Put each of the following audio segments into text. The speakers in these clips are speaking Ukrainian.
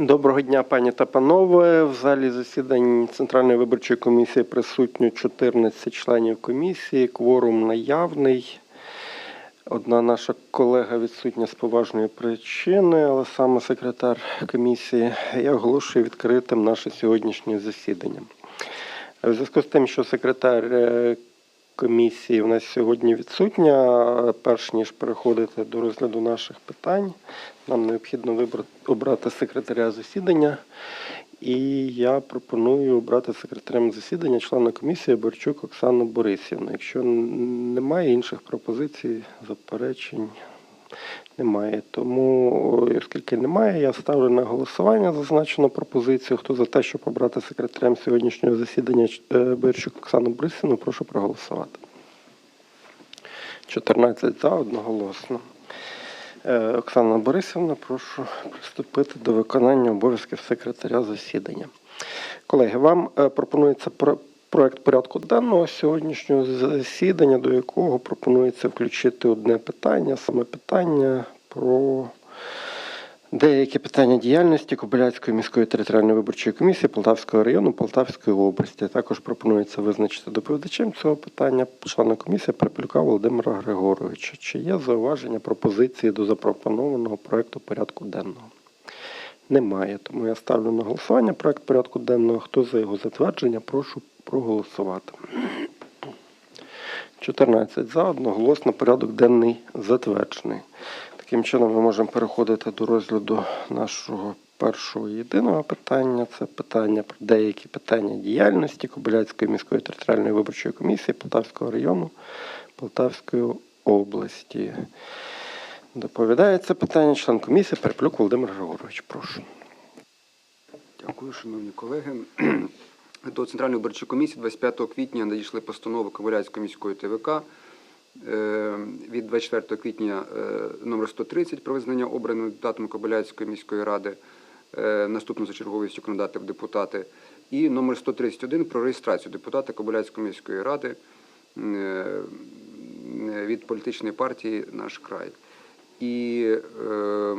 Доброго дня, пані та панове. В залі засідань Центральної виборчої комісії присутньо 14 членів комісії. Кворум наявний. Одна наша колега відсутня з поважної причини, але саме секретар комісії. Я оголошую відкритим наше сьогоднішнє засідання. В зв'язку з тим, що секретар е, комісії в нас сьогодні відсутня, перш ніж переходити до розгляду наших питань, нам необхідно вибрати обрати секретаря засідання. І я пропоную обрати секретарем засідання члена комісії Борчук Оксану Борисівну. Якщо немає інших пропозицій, заперечень немає. Тому, оскільки немає, я ставлю на голосування зазначену пропозицію. Хто за те, щоб обрати секретарем сьогоднішнього засідання е, Оксану Борисівну, прошу проголосувати. 14 за одноголосно. Е, Оксана Борисівна, прошу приступити до виконання обов'язків секретаря засідання. Колеги, вам е, пропонується про- проект порядку денного сьогоднішнього засідання, до якого пропонується включити одне питання, саме питання про деякі питання діяльності Кобиляцької міської територіальної виборчої комісії Полтавського району Полтавської області. Також пропонується визначити доповідачем цього питання члена комісії Перепелюка Володимира Григоровича. Чи є зауваження пропозиції до запропонованого проекту порядку денного? Немає, тому я ставлю на голосування проект порядку денного. Хто за його затвердження, прошу проголосувати. 14 за, одноголосно порядок денний затверджений. Таким чином ми можемо переходити до розгляду нашого першого єдиного питання. Це питання про деякі питання діяльності Кобиляцької міської територіальної виборчої комісії Полтавського району Полтавської області. Доповідає це питання член комісії Переплюк Володимир Григорович. Прошу. Дякую, шановні колеги. До Центральної виборчої комісії 25 квітня надійшли постанови Коваляцької міської ТВК е, від 24 квітня е, номер 130 про визнання обраним депутатом Кобиляцької міської ради е, наступну за черговістю в депутати, і номер 131 про реєстрацію депутата Кобиляцької міської ради від політичної партії Наш край. І е,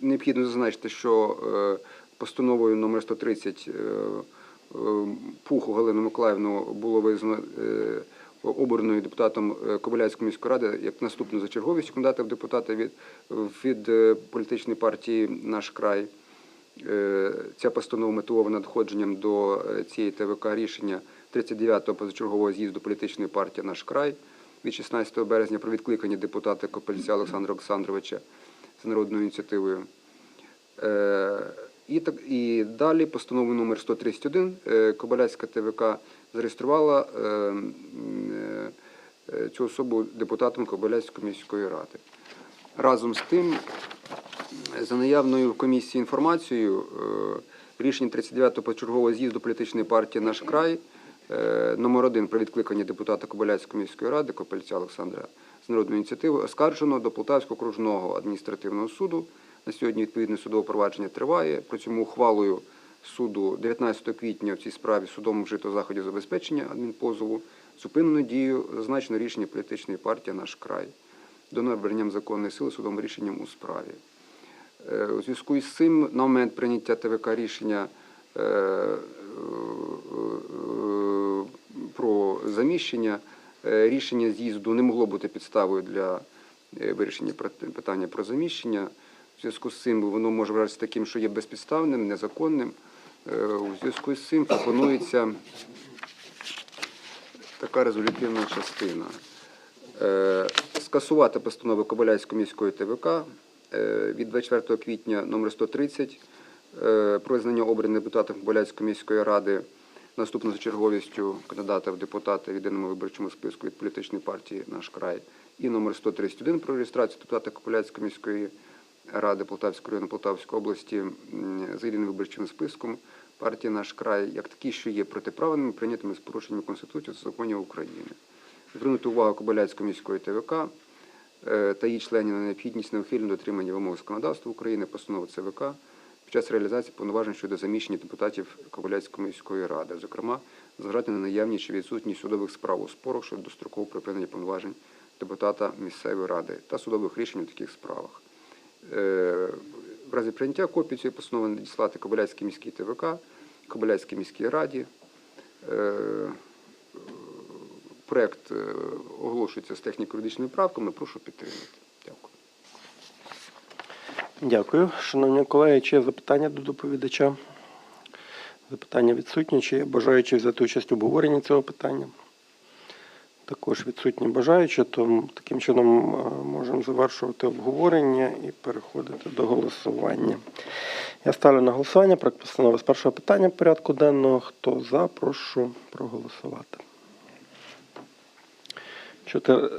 необхідно зазначити, що е, постановою номер 130 е, е, Пуху Галину Миколаївну було визнано е, обраною депутатом Кобиляцької міської ради як наступну за черговістю кандидата в депутати від, від політичної партії Наш край. Ця постанова мотивована надходженням до цієї ТВК рішення 39-го позачергового з'їзду політичної партії Наш край від 16 березня про відкликання депутата Копельця Олександра Олександровича з народною ініціативою. І, так, і далі постанову номер 131 е, Кобиляцька ТВК зареєструвала е, е, цю особу депутатом Кобиляцької міської ради. Разом з тим, за наявною в комісії інформацією, рішення 39-го почергового з'їзду політичної партії Наш край номер 1 про відкликання депутата Кобиляцької міської ради Копельця Олександра з народної ініціативи оскаржено до Полтавського окружного адміністративного суду. На сьогодні відповідне судове провадження триває. При цьому ухвалою суду 19 квітня в цій справі судом вжито заходів забезпечення адмінпозову, зупинено дію зазначено рішення політичної партії Наш край до набранням законної сили судовим рішенням у справі. Е, У зв'язку із цим на момент прийняття ТВК рішення е, е, про заміщення рішення з'їзду не могло бути підставою для вирішення питання про заміщення. Зв'язку з цим воно може вважатися таким, що є безпідставним, незаконним. Е, У зв'язку з цим пропонується така резолютивна частина. Е, Скасувати постанови Кобиляцької міської ТВК е, від 24 квітня номер 130 е, про визнання обраних депутатом Кобиляцької міської ради наступно за черговістю кандидата в депутати в єдиному виборчому списку від політичної партії Наш край і номер 131 про реєстрацію депутата Кобиляцької міської ради Полтавського району Полтавської області за єдиним виборчим списком партії Наш край як такі, що є протиправними, прийнятими з порушенням Конституції та законів України звернути увагу Кобиляцької міської ТВК е, та її членів на необхідність неухильного дотримання вимог законодавства України, постанови ЦВК під час реалізації повноважень щодо заміщення депутатів Кобиляцької міської ради, зокрема, зважати на наявність чи відсутність судових справ у спорах щодо дострокового припинення повноважень депутата місцевої ради та судових рішень у таких справах. Е, В разі прийняття копії цієї постанови надіслати Кобиляцькій міській ТВК, Кобиляцькій міській раді. Е, Проект е, оголошується з техніко-юридичними правками. Прошу підтримати. Дякую. Дякую. Шановні колеги, чи є запитання до доповідача? Запитання відсутні. Чи є бажаючі взяти участь в обговоренні цього питання? Також відсутні бажаючі, то таким чином е, можемо завершувати обговорення і переходити до голосування. Я ставлю на голосування проект постанови з першого питання порядку денного. Хто за, прошу проголосувати.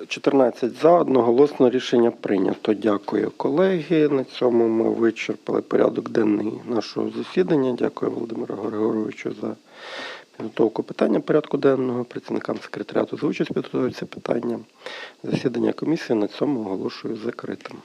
14 за, одноголосно рішення прийнято. Дякую, колеги. На цьому ми вичерпали порядок денний нашого засідання. Дякую Володимиру Григоровичу за підготовку питання порядку денного, працівникам секретаріату за участь в питання. Засідання комісії на цьому оголошую закритим.